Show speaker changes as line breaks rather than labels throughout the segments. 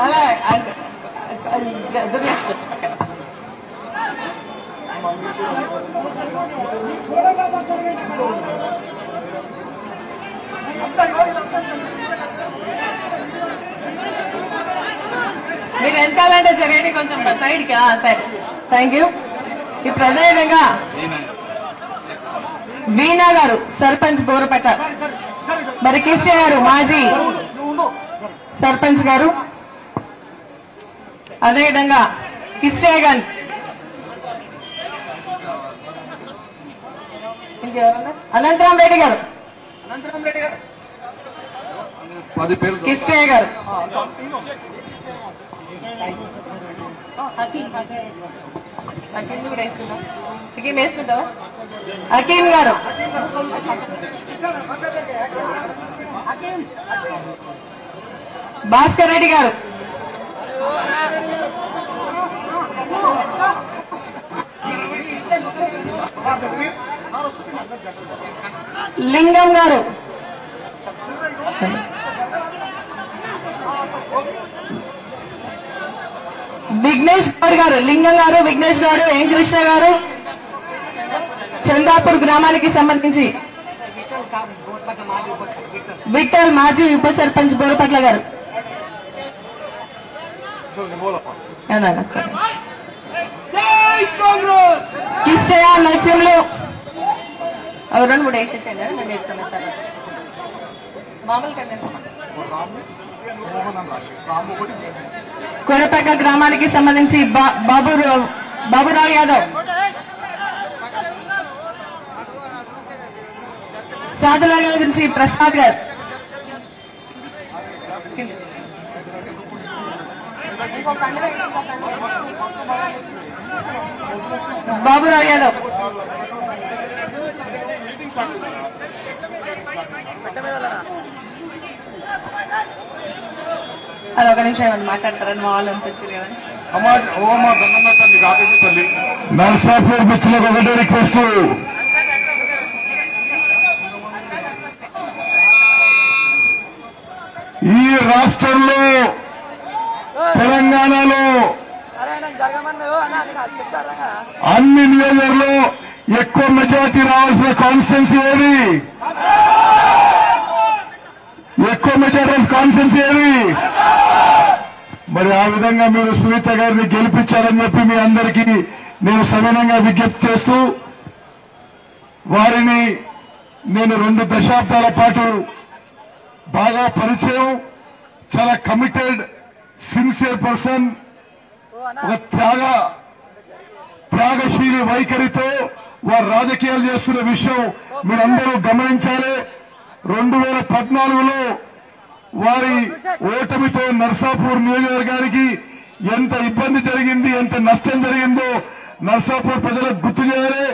అలా అది- తీసుకొచ్చి పక్కన మీరు వెనకాలంటే జరగండి కొంచెం సైడ్కి సరే థ్యాంక్ యూ ఇప్పుడు అదేవిధంగా వీణా గారు సర్పంచ్ గోరపేట. మరి కిష్ట గారు మాజీ సర్పంచ్ గారు. అదేవిధంగా కిష్టయ్య గారు? అనంతరాం రెడ్డి గారు. కిష్టయ్య గారు. హకీం గారు. భాస్కర్ రెడ్డి గారు. లింగం గారు. విఘ్నేష్ గౌడ్ గారు లింగం గారు విఘ్నేష్ గౌడ్ ఏం కృష్ణ గారు చందాపూర్ గ్రామానికి సంబంధించి విఠల్ మాజీ ఉప సర్పంచ్ బోరపట్ల గారు ఏదన్నా సరే. కిష్టయ్య నరసింహులు అవి రెండు మూడు వేసేసేయండి నేను వేస్తాను తర్వాత మామూలు కంటే కొరపేట గ్రామానికి సంబంధించి బా- బాబు బాబురావు యాదవ్. సాధుల గురించి ప్రసాద్ గారు. బాబురావు యాదవ్. అది ఒక నిమిషం మాట్లాడతారని మా వాళ్ళు అనిపించింది కదా.
పిచ్చిలకు ఒకటే రిక్వెస్ట్. ఈ రాష్ట్రంలో తెలంగాణలో అన్ని నియోజకవర్గంలో ఎక్కువ మెజార్టీ రావాల్సిన కాన్స్టిట్యున్సీ ఏది? ఎక్కువ మెజార్టీ కాన్స్టిట్యున్సీ ఏది? మరి ఆ విధంగా మీరు సునీత గారిని గెలిపించాలని చెప్పి మీ అందరికీ నేను సవినంగా విజ్ఞప్తి చేస్తూ వారిని నేను రెండు దశాబ్దాల పాటు బాగా పరిచయం చాలా కమిటెడ్ సిన్సియర్ పర్సన్ ఒక త్యాగ త్యాగశీలి వైఖరితో వారు రాజకీయాలు చేస్తున్న విషయం మీరందరూ గమనించాలి. రెండు వేల పద్నాలుగులో వారి ఓటమితో నర్సాపూర్ నియోజకవర్గానికి ఎంత ఇబ్బంది జరిగింది ఎంత నష్టం జరిగిందో నర్సాపూర్ ప్రజలకు గుర్తు చేయాలి.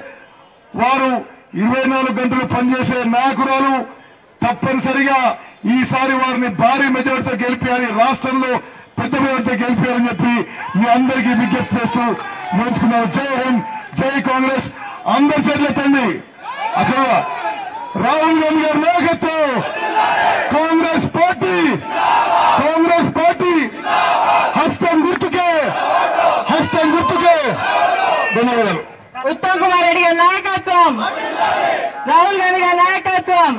వారు ఇరవై నాలుగు గంటలు పనిచేసే నాయకురాలు తప్పనిసరిగా ఈసారి వారిని భారీ మెజార్టీతో గెలిపించాలి రాష్ట్రంలో పెద్ద మెజార్టీతో గెలిపించాలని చెప్పి మీ అందరికీ విజ్ఞప్తి చేస్తూ నేర్చుకున్నాం జై హింద్ జై కాంగ్రెస్. అందరి చేతులెత్తండి అక్కడ రాహుల్ గాంధీ గారి నాయకత్వం కాంగ్రెస్ పార్టీ కాంగ్రెస్ పార్టీ హస్తం గుర్తుకే హస్తం గుర్తుకే ధన్యవాదాలు.
ఉత్తమ్ కుమార్ రెడ్డి గారి నాయకత్వం. రాహుల్ గాంధీ గారి నాయకత్వం.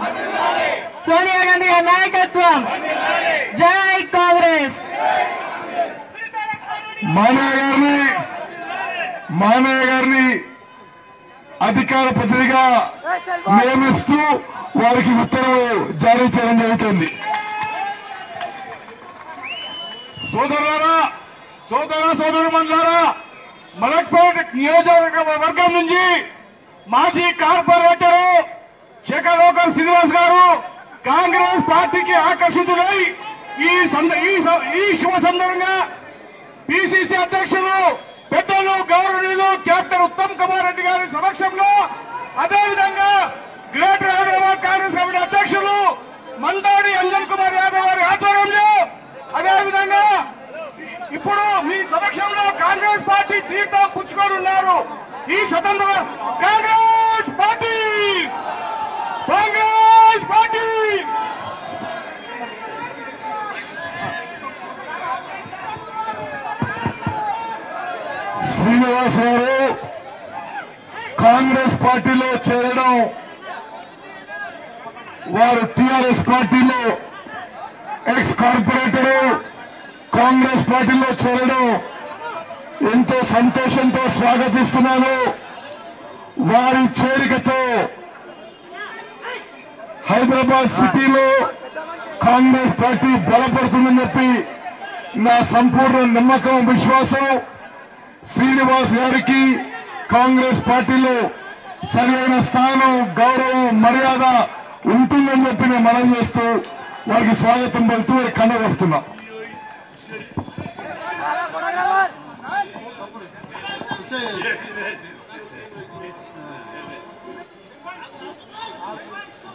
సోనియా గాంధీ గారి నాయకత్వం. జై కాంగ్రెస్.
మానయ్య గారిని మానయ్య గారిని అధికార ప్రతినిధిగా నియమిస్తూ వారికి ఉత్తర్వు జారీ చేయడం జరుగుతుంది.
సోదరులారా సోదర సోదరు మండలారా మలక్పేట నియోజకవర్గ వర్గం నుంచి మాజీ కార్పొరేటరు శేఖర్ శ్రీనివాస్ గారు కాంగ్రెస్ పార్టీకి ఆకర్షితులై ఈ సంద- ఈ ఈ శుభ సందర్భంగా పిసిసి అధ్యక్షులు పెద్దలు గౌరవనీయులు కెప్టెన్ ఉత్తమ్ కుమార్ రెడ్డి గారి సమక్షంలో అదేవిధంగా గ్రేటర్ హైదరాబాద్ కాంగ్రెస్ కమిటీ అధ్యక్షులు మందాడి అంజన్ కుమార్ యాదవ్ గారి ఆధ్వర్యంలో అదేవిధంగా ఇప్పుడు మీ సమక్షంలో కాంగ్రెస్ పార్టీ తీర్థ ఎవరున్నారు ఈ స్వతంత్ర Congress party! Congress party!
Srinivas garu Congress పార్టీలో చేరడం వారు టిఆర్ఎస్ పార్టీలో ఎక్స్ కార్పొరేటరు కాంగ్రెస్ పార్టీలో చేరడం ఎంతో సంతోషంతో స్వాగతిస్తున్నాను. వారి చేరికతో హైదరాబాద్ సిటీలో కాంగ్రెస్ పార్టీ బలపడుతుందని చెప్పి నా సంపూర్ణ నమ్మకం విశ్వాసం. శ్రీనివాస్ గారికి కాంగ్రెస్ పార్టీలో సరైన స్థానం గౌరవం మర్యాద ఉంటుందని చెప్పి నేను మనం చేస్తూ వారికి స్వాగతం పలుతూ వారికి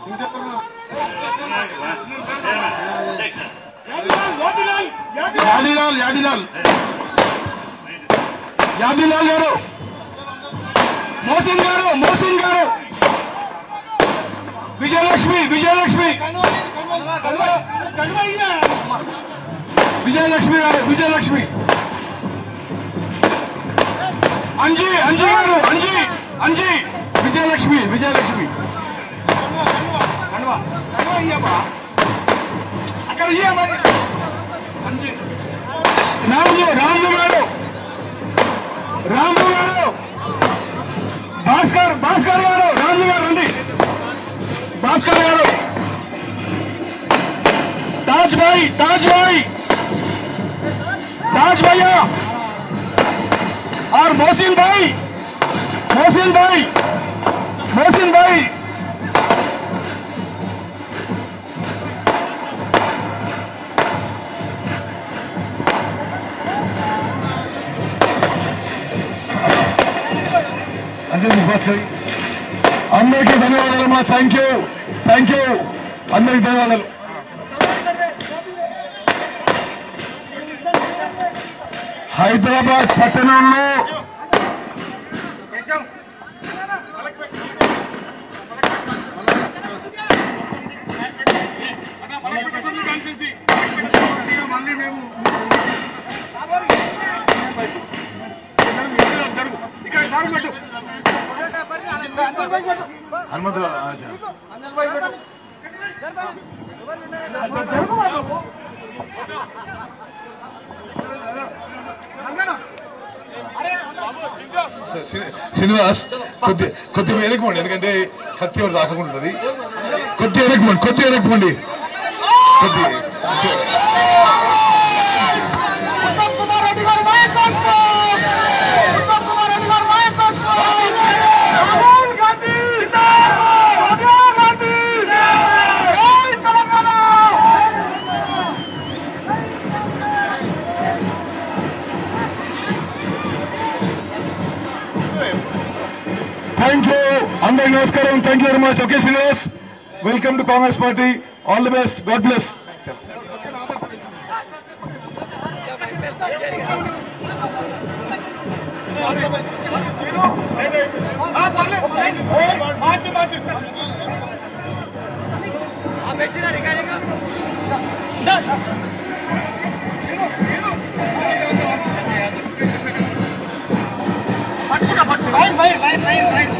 కనబడుతున్నా యాదిలాల్ యాదిలాల్ యాదిలాల్ గారు మోసిన్ గారు మోసిన్ గారు విజయలక్ష్మి విజయలక్ష్మి విజయలక్ష్మి గారు విజయలక్ష్మి भा भा భాస్కర్ గారు తాజ్ భాయ్ తాజ్ భాయ్ తాజ్ భయ్యా और मोहसिन भाई मोहसिन भाई मोहसिन भाई అందరికీ ధన్యవాదాలమ్మా థ్యాంక్ యూ థ్యాంక్ యూ అందరికీ ధన్యవాదాలు హైదరాబాద్ పట్టణంలో హనుమంతరావు శ్రీనివాస్ కొద్ది కొద్దిగా వెనకమండి ఎందుకంటే కత్తి ఎవరు దాకకుండా ఉంటుంది కొద్ది వెనకమండి కొద్ది వెనకమండి కొద్ది thank you very much. Okay, seniors, welcome to Congress Party. All the best. God bless. Right,
right, right, right.